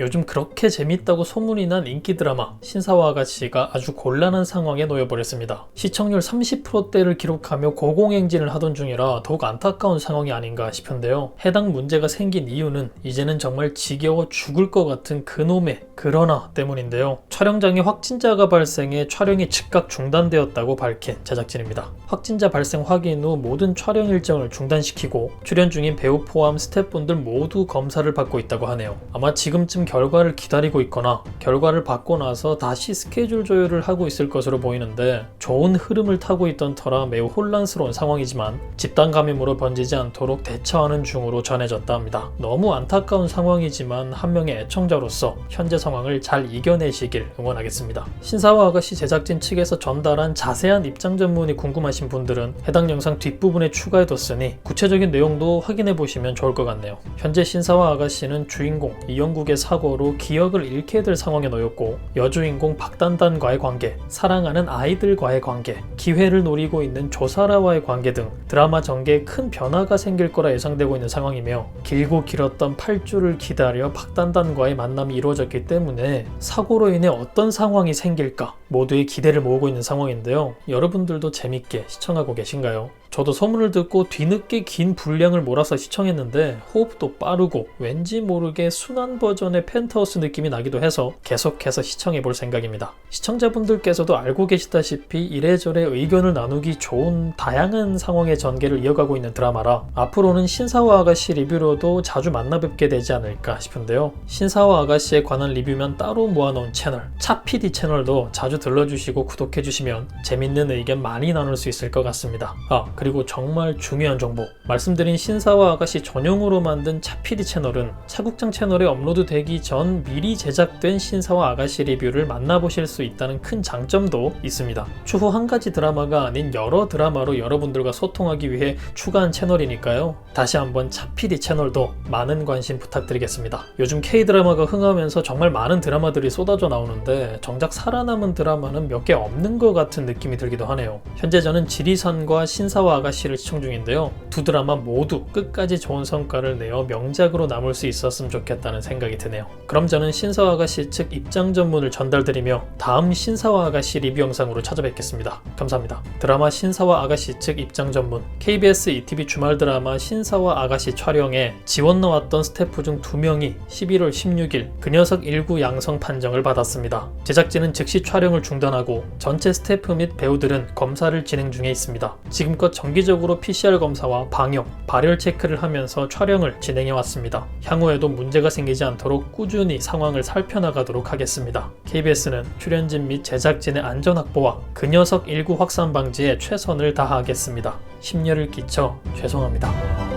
요즘 그렇게 재밌다고 소문이 난 인기 드라마 신사와 아가씨가 아주 곤란한 상황에 놓여버렸습니다. 시청률 30%대를 기록하며 고공행진을 하던 중이라 더욱 안타까운 상황이 아닌가 싶은데요. 해당 문제가 생긴 이유는 이제는 정말 지겨워 죽을 것 같은 그놈의 그러나 때문인데요. 촬영장에 확진자가 발생해 촬영이 즉각 중단되었다고 밝힌 제작진입니다. 확진자 발생 확인 후 모든 촬영 일정을 중단시키고 출연 중인 배우 포함 스태프분들 모두 검사를 받고 있다고 하네요. 아마 지금쯤 결과를 기다리고 있거나 결과를 받고 나서 다시 스케줄 조율을 하고 있을 것으로 보이는데 좋은 흐름을 타고 있던 터라 매우 혼란스러운 상황이지만 집단 감염으로 번지지 않도록 대처하는 중으로 전해졌다 합니다. 너무 안타까운 상황이지만 한 명의 애청자로서 현재 상황을 잘 이겨내시길 응원하겠습니다. 신사와 아가씨 제작진 측에서 전달한 자세한 입장 전문이 궁금하신 분들은 해당 영상 뒷부분에 추가해뒀으니 구체적인 내용도 확인해 보시면 좋을 것 같네요. 현재 신사와 아가씨는 주인공 이영국의 사고 로 기억을 잃게 될 상황에 놓였고 여주인공 박단단과의 관계, 사랑하는 아이들과의 관계, 기회를 노리고 있는 조사라와의 관계 등 드라마 전개에 큰 변화가 생길 거라 예상되고 있는 상황이며 길고 길었던 8주를 기다려 박단단과의 만남이 이루어졌기 때문에 사고로 인해 어떤 상황이 생길까 모두의 기대를 모으고 있는 상황인데요. 여러분들도 재밌게 시청하고 계신가요? 저도 소문을 듣고 뒤늦게 긴 분량을 몰아서 시청했는데 호흡도 빠르고 왠지 모르게 순한 버전의 펜트하우스 느낌이 나기도 해서 계속해서 시청해 볼 생각입니다. 시청자분들께서도 알고 계시다시피 이래저래 의견을 나누기 좋은 다양한 상황의 전개를 이어가고 있는 드라마라 앞으로는 신사와 아가씨 리뷰로도 자주 만나 뵙게 되지 않을까 싶은데요. 신사와 아가씨에 관한 리뷰면 따로 모아놓은 채널 차피디 채널도 자주 들러주시고 구독해주시면 재밌는 의견 많이 나눌 수 있을 것 같습니다. 아 그리고 정말 중요한 정보 말씀드린 신사와 아가씨 전용으로 만든 차피디 채널은 차국장 채널에 업로드 되기 전 미리 제작된 신사와 아가씨 리뷰를 만나보실 수 있다는 큰 장점도 있습니다. 추후 한 가지 드라마가 아닌 여러 드라마로 여러분들과 소통하기 위해 추가한 채널이니까요. 다시 한번 차피디 채널도 많은 관심 부탁드리겠습니다. 요즘 K-드라마가 흥하면서 정말 많은 드라마들이 쏟아져 나오는데 정작 살아남은 드라마 는 몇 개 없는 것 같은 느낌이 들기도 하네요. 현재 저는 지리산과 신사와 아가씨를 시청 중인데요. 두 드라마 모두 끝까지 좋은 성과를 내어 명작으로 남을 수 있었으면 좋겠다는 생각이 드네요. 그럼 저는 신사와 아가씨 측 입장 전문을 전달드리며 다음 신사와 아가씨 리뷰 영상으로 찾아뵙겠습니다. 감사합니다. 드라마 신사와 아가씨 측 입장 전문 KBS ETV 주말 드라마 신사와 아가씨 촬영에 지원 나왔던 스태프 중 두 명이 11월 16일 그 녀석 1구 양성 판정을 받았습니다. 제작진은 즉시 촬영을 중단하고 전체 스태프 및 배우들은 검사를 진행 중에 있습니다. 지금껏 정기적으로 PCR 검사와 방역, 발열 체크를 하면서 촬영을 진행해 왔습니다. 향후에도 문제가 생기지 않도록 꾸준히 상황을 살펴나가도록 하겠습니다. KBS는 출연진 및 제작진의 안전 확보와 그 녀석 1구 확산 방지에 최선을 다하겠습니다. 심려를 끼쳐 죄송합니다.